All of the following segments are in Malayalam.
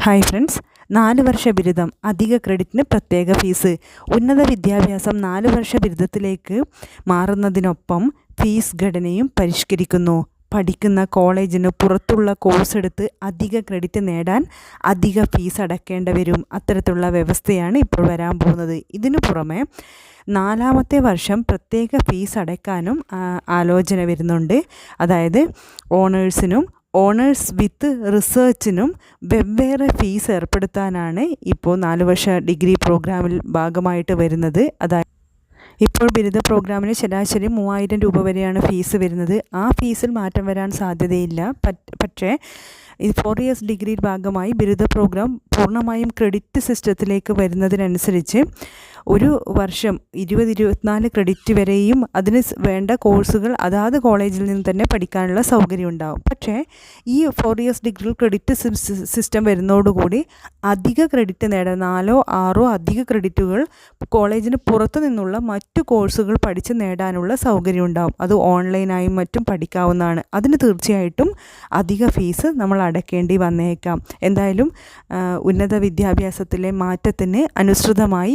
ഹായ് ഫ്രണ്ട്സ് നാല് വർഷ ബിരുദം അധിക ക്രെഡിറ്റിന് പ്രത്യേക ഫീസ് ഉന്നത വിദ്യാഭ്യാസം നാല് വർഷ ബിരുദത്തിലേക്ക് മാറുന്നതിനൊപ്പം ഫീസ് ഘടനയും പരിഷ്കരിക്കുന്നു. പഠിക്കുന്ന കോളേജിന് പുറത്തുള്ള കോഴ്സ് എടുത്ത് അധിക ക്രെഡിറ്റ് നേടാൻ അധിക ഫീസ് അടയ്ക്കേണ്ടി വരും. അത്തരത്തിലുള്ള വ്യവസ്ഥയാണ് ഇപ്പോൾ വരാൻ പോകുന്നത്. ഇതിനു പുറമെ നാലാമത്തെ വർഷം പ്രത്യേക ഫീസ് അടയ്ക്കാനും ആലോചന വരുന്നുണ്ട്. അതായത് ഓണേഴ്സിനും ഓണേഴ്സ് വിത്ത് റിസർച്ചിനും വെവ്വേറെ ഫീസ് ഏർപ്പെടുത്താനാണ് ഇപ്പോൾ നാല് വർഷ ഡിഗ്രി പ്രോഗ്രാമിൽ ഭാഗമായിട്ട് വരുന്നത്. അതായത് ഇപ്പോൾ ബിരുദ പ്രോഗ്രാമിന് ശരാശരി മൂവായിരം രൂപ വരെയാണ് ഫീസ് വരുന്നത്. ആ ഫീസിൽ മാറ്റം വരാൻ സാധ്യതയില്ല. പക്ഷേ ഫോർ ഇയേഴ്സ് ഡിഗ്രി ഭാഗമായി ബിരുദ പ്രോഗ്രാം പൂർണമായും ക്രെഡിറ്റ് സിസ്റ്റത്തിലേക്ക് വരുന്നതിനനുസരിച്ച് ഒരു വർഷം ഇരുപത് ഇരുപത്തിനാല് ക്രെഡിറ്റ് വരെയും അതിന് വേണ്ട കോഴ്സുകൾ അതാത് കോളേജിൽ നിന്ന് തന്നെ പഠിക്കാനുള്ള സൗകര്യം ഉണ്ടാവും. പക്ഷേ ഈ four years degree credit system വരുന്നതോടുകൂടി അധിക ക്രെഡിറ്റ് നേടാൻ നാലോ ആറോ അധിക ക്രെഡിറ്റുകൾ കോളേജിന് പുറത്തു നിന്നുള്ള മറ്റു കോഴ്സുകൾ പഠിച്ച് നേടാനുള്ള സൗകര്യം ഉണ്ടാവും. അത് ഓൺലൈനായും മറ്റും പഠിക്കാവുന്നതാണ്. അതിന് തീർച്ചയായിട്ടും അധിക ഫീസ് നമ്മൾ അടയ്ക്കേണ്ടി വന്നേക്കാം. എന്തായാലും ഉന്നത വിദ്യാഭ്യാസത്തിലെ മാറ്റത്തിന് അനുസൃതമായി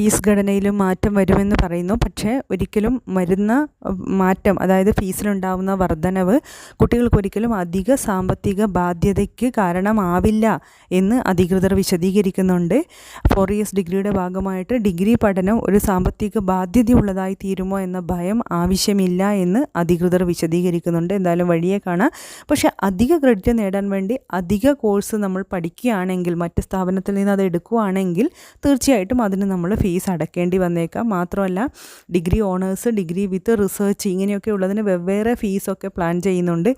ഫീസ് ഘടനയിലും മാറ്റം വരുമെന്ന് പറയുന്നു. പക്ഷേ ഒരിക്കലും വരുന്ന മാറ്റം അതായത് ഫീസിലുണ്ടാവുന്ന വർധനവ് കുട്ടികൾക്ക് ഒരിക്കലും അധിക സാമ്പത്തിക ബാധ്യതയ്ക്ക് കാരണമാവില്ല എന്ന് അധികൃതർ വിശദീകരിക്കുന്നുണ്ട്. ഫോർ ഇയേഴ്സ് ഡിഗ്രിയുടെ ഭാഗമായിട്ട് ഡിഗ്രി പഠനം ഒരു സാമ്പത്തിക ബാധ്യതയുള്ളതായി തീരുമോ എന്ന ഭയം ആവശ്യമില്ല എന്ന് അധികൃതർ വിശദീകരിക്കുന്നുണ്ട്. എന്തായാലും വഴിയെ കാണാം. പക്ഷേ അധിക ക്രെഡിറ്റ് നേടാൻ വേണ്ടി അധിക കോഴ്സ് നമ്മൾ പഠിക്കുകയാണെങ്കിൽ മറ്റ് സ്ഥാപനത്തിൽ നിന്ന് അത് എടുക്കുകയാണെങ്കിൽ തീർച്ചയായിട്ടും അതിന് നമ്മൾ ഫീസ് അടയ്ക്കേണ്ടി വന്നേക്കാം. മാത്രമല്ല degree honours degree with research ഇങ്ങനെയൊക്കെ ഉള്ളതിന് വെവ്വേറെ ഫീസൊക്കെ പ്ലാൻ ചെയ്യുന്നുണ്ട്.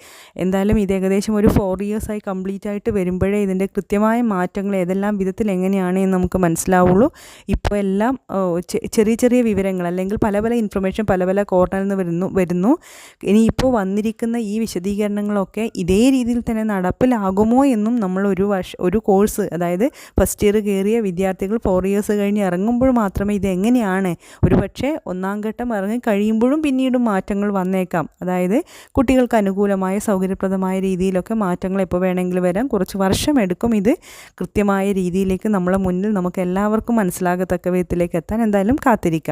എന്തായാലും ഇത് ഏകദേശം ഒരു ഫോർ ഇയേഴ്സായി കംപ്ലീറ്റ് ആയിട്ട് വരുമ്പോഴേ ഇതിന്റെ കൃത്യമായ മാറ്റങ്ങൾ ഏതെല്ലാം വിധത്തിൽ എങ്ങനെയാണ് എന്ന് നമുക്ക് മനസ്സിലാവുള്ളൂ. ഇപ്പോൾ എല്ലാം ചെറിയ ചെറിയ വിവരങ്ങൾ അല്ലെങ്കിൽ പല പല ഇൻഫർമേഷൻ പല പല കോർണറിൽ നിന്ന് വരുന്നു വരുന്നു. ഇനിയിപ്പോൾ വന്നിരിക്കുന്ന ഈ വിശദീകരണങ്ങളൊക്കെ ഇതേ രീതിയിൽ തന്നെ നടപ്പിലാകുമോ എന്നും നമ്മൾ ഒരു വർഷം ഒരു കോഴ്സ് അതായത് ഫസ്റ്റ് ഇയർ കയറിയ വിദ്യാർത്ഥികൾ ഫോർ ഇയേഴ്സ് കഴിഞ്ഞ് ഇറങ്ങുമ്പോൾ മാത്രമേ ഇതെങ്ങനെയാണ്? ഒരു പക്ഷേ ഒന്നാം ഘട്ടം ഇറങ്ങി കഴിയുമ്പോഴും പിന്നീട് മാറ്റങ്ങൾ വന്നേക്കാം. അതായത് കുട്ടികൾക്ക് അനുകൂലമായ സൗകര്യപ്രദമായ രീതിയിലൊക്കെ മാറ്റങ്ങൾ എപ്പോൾ വേണമെങ്കിലും വരാം. കുറച്ച് വർഷം എടുക്കും ഇത്. കൃത്യമായ രീതിയിലേക്ക് നമ്മളെ മുന്നിൽ നമുക്ക് എല്ലാവർക്കും മനസ്സിലാകത്തക്ക വിധത്തിലേക്ക് എത്താൻ എന്തായാലും കാത്തിരിക്കാം.